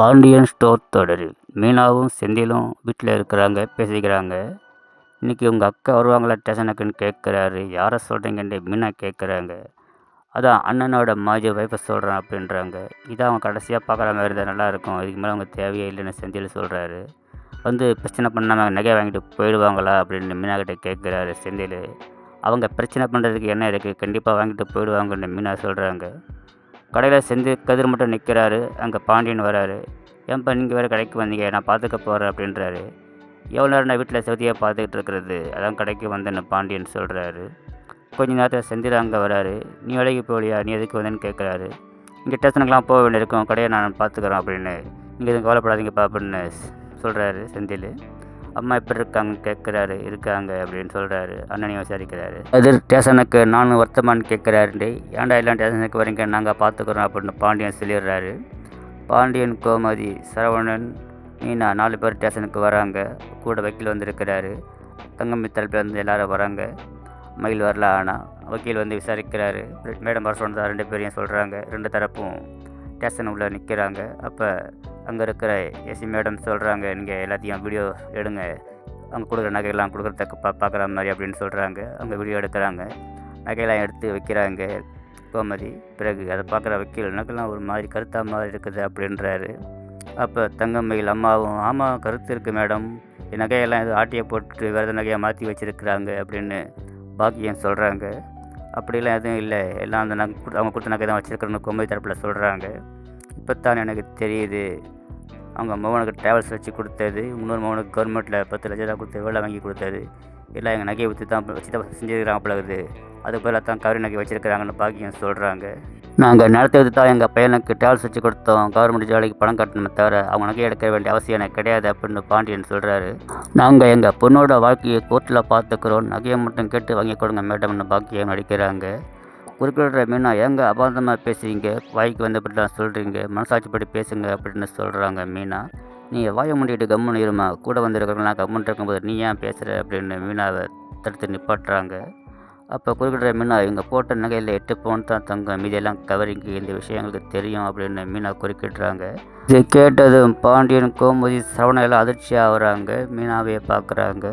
Pandian store தொடரில் மீனாவும் செந்திலும் வீட்டில் இருக்கிறாங்க பேசிக்கிறாங்க. இன்றைக்கி உங்கள் அக்கா வருவாங்களா ஸ்டேஷனுக்குன்னு கேட்குறாரு. யாரை சொல்கிறீங்கன்னு மீனா கேட்குறாங்க. அதான் அண்ணனோட மாஜி வைஃபை சொல்கிறேன் அப்படின்றாங்க. இதான் அவங்க கடைசியாக பார்க்குற மாதிரி இருந்தால் நல்லாயிருக்கும் இதுக்கு மேலே அவங்க தேவையே இல்லைன்னு செந்தில் சொல்கிறாரு வந்து பிரச்சனை பண்ணாமல் நகை வாங்கிட்டு போயிடுவாங்களா அப்படின்னு மீனாக்கிட்ட கேட்குறாரு செந்தில். அவங்க பிரச்சனை பண்ணுறதுக்கு என்ன இருக்குது கண்டிப்பாக வாங்கிட்டு போயிடுவாங்கன்னு மீனா சொல்கிறாங்க கடையில் செஞ்சு கதிர் மட்டும் நிற்கிறாரு. அங்கே பாண்டியன் வராரு. ஏன்பா நீங்கள் வேறு கடைக்கு வந்தீங்க நான் பார்த்துக்க போகிறேன் அப்படின்றாரு. எவ்வளோ நேரம் நான் வீட்டில் செவதியாக பார்த்துக்கிட்டு இருக்கிறது? அதான் கடைக்கு வந்தேன்னு பாண்டியன் சொல்கிறாரு கொஞ்ச நேரத்தில் செந்தில் அங்கே வராரு. நீ வேலைக்கு போகலையா? நீ எதுக்கு வந்தேன்னு கேட்குறாரு. இங்கே ஸ்டேஷனுக்குலாம் போக வேண்டியிருக்கும். கடையை நான் பார்த்துக்குறேன் அப்படின்னு. நீங்கள் எதுவும் கவலைப்படாதீங்கப்பா அப்படின்னு சொல்கிறாரு செந்தில். அம்மா எப்படி இருக்காங்க கேட்குறாரு இருக்காங்க அப்படின்னு சொல்கிறாரு அண்ணனையும் விசாரிக்கிறாரு. அது ஸ்டேஷனுக்கு நானும் வருத்தமானு கேட்குறாரு ஏன்டா எல்லாம் ஸ்டேஷனுக்கு வரீங்க? நாங்கள் பார்த்துக்குறோம் அப்படின்னு பாண்டியன் சொல்லிடுறாரு. பாண்டியன் கோமதி சரவணன் மீனா நாலு பேர் ஸ்டேஷனுக்கு வராங்க. கூட வக்கீல் வந்திருக்கிறாரு. தங்கம்பி தரப்பில் வந்து எல்லாரும் வராங்க. மயில் வரல ஆனால் வக்கீல் வந்து விசாரிக்கிறாரு. மேடம் வர சொன்னதாக ரெண்டு பேரையும் சொல்கிறாங்க ரெண்டு தரப்பும் ஸ்டேஷன் உள்ளே நிற்கிறாங்க அப்போ அங்கே இருக்கிற எஸ்சி மேடம் சொல்கிறாங்க நீங்கள் எல்லாத்தையும் வீடியோ எடுங்க. அவங்க கொடுக்குற நகையெல்லாம் கொடுக்குறதுக்கு பா பார்க்குற மாதிரி அப்படின்னு சொல்கிறாங்க அவங்க வீடியோ எடுக்கிறாங்க. நகையெல்லாம் எடுத்து வைக்கிறாங்க. கோமதி பிறகு அதை பார்க்குற வக்கீல் நகைலாம் ஒரு மாதிரி கருத்தா மாதிரி இருக்குது அப்படின்றாரு. அப்போ தங்கம்மையில் அம்மாவும் ஆமாம் கருத்து இருக்குது மேடம். நகையெல்லாம் எதுவும் ஆட்டியை போட்டு வேறு நகையாக மாற்றி வச்சுருக்குறாங்க அப்படின்னு பாக்கியம் சொல்கிறாங்க அப்படிலாம் எதுவும் இல்லை. எல்லாம் அந்த நகை அவங்க கொடுத்த நகை தான் வச்சுருக்கிறேன்னு கோமதி தரப்பில் சொல்கிறாங்க இப்போ தான் எனக்கு தெரியுது. அவங்க மகனுக்கு ட்ராவல்ஸ் வச்சு கொடுத்தது இன்னொரு மகனுக்கு கவர்மெண்ட்டில் பத்து லட்ச ரூபா கொடுத்து வேலை வாங்கி கொடுத்தது. எல்லாம் எங்கள் நகையை விற்று தான் வச்சு தான் செஞ்சுருக்கிறாங்க பழகுது அது போல தான் கவரி நகை வச்சுருக்கிறாங்கன்னு பாக்கியம் சொல்கிறாங்க நாங்கள் நிலத்தை விற்று தான் எங்கள் பையனுக்கு ட்ராவல்ஸ் வச்சு கொடுத்தோம். கவர்மெண்ட் வேலைக்கு பணம் கட்டணுமே தவிர அவங்க நகையை எடுக்க வேண்டிய அவசியம் எனக்கு கிடையாது அப்படின்னு பாண்டியன் சொல்கிறாரு நாங்கள் எங்கள் பொண்ணோட வாழ்க்கையை கோர்ட்டில் பார்த்துக்குறோம். நகையை மட்டும் கேட்டு வாங்கி கொடுங்க மேடம்னு பாக்கியம் நடிக்கிறாங்க குறுக்கிடுற மீனா ஏங்க அபாந்தமாக பேசுறீங்க? வாய்க்கு வந்தபடி நான் சொல்கிறீங்க மனசாட்சிப்படி பேசுங்க அப்படின்னு சொல்கிறாங்க மீனா. நீ வாயை மூடிட்டு கம்முன்னு இருமா கூட வந்திருக்கிறவங்களாம் கம்முன்னு இருக்கும்போது நீ ஏன் பேசுகிற அப்படின்னு மீனாவை தடுத்து நிப்பாட்டுறாங்க. அப்போ குறுக்கிடுற மீனா இவங்க போட்ட நகையில் எட்டு பவுன் தான் தங்கம். மீதியெல்லாம் கவரிங்கு இந்த விஷயங்களுக்கு தெரியும் அப்படின்னு மீனா குறுக்கிடுறாங்க. இது கேட்டதும் பாண்டியன் கோமதி சரவண எல்லாம் அதிர்ச்சி ஆகுறாங்க. மீனாவையே பார்க்குறாங்க.